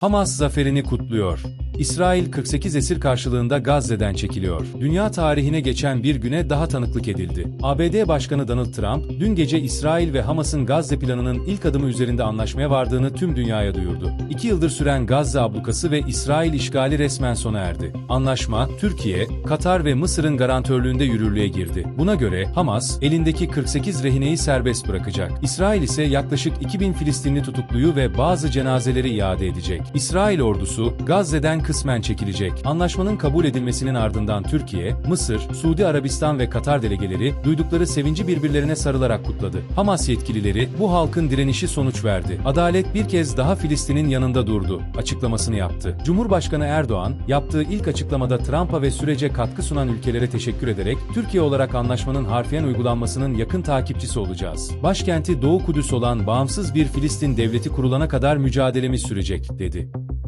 Hamas zaferini kutluyor. İsrail 48 esir karşılığında Gazze'den çekiliyor. Dünya tarihine geçen bir güne daha tanıklık edildi. ABD Başkanı Donald Trump, dün gece İsrail ve Hamas'ın Gazze planının ilk adımı üzerinde anlaşmaya vardığını tüm dünyaya duyurdu. İki yıldır süren Gazze ablukası ve İsrail işgali resmen sona erdi. Anlaşma, Türkiye, Katar ve Mısır'ın garantörlüğünde yürürlüğe girdi. Buna göre Hamas, elindeki 48 rehineyi serbest bırakacak. İsrail ise yaklaşık 2000 Filistinli tutukluyu ve bazı cenazeleri iade edecek. İsrail ordusu, Gazze'den kısmen çekilecek. Anlaşmanın kabul edilmesinin ardından Türkiye, Mısır, Suudi Arabistan ve Katar delegeleri duydukları sevinci birbirlerine sarılarak kutladı. Hamas yetkilileri bu halkın direnişi sonuç verdi. Adalet bir kez daha Filistin'in yanında durdu açıklamasını yaptı. Cumhurbaşkanı Erdoğan yaptığı ilk açıklamada Trump'a ve sürece katkı sunan ülkelere teşekkür ederek Türkiye olarak anlaşmanın harfiyen uygulanmasının yakın takipçisi olacağız. Başkenti Doğu Kudüs olan bağımsız bir Filistin devleti kurulana kadar mücadelemiz sürecek dedi.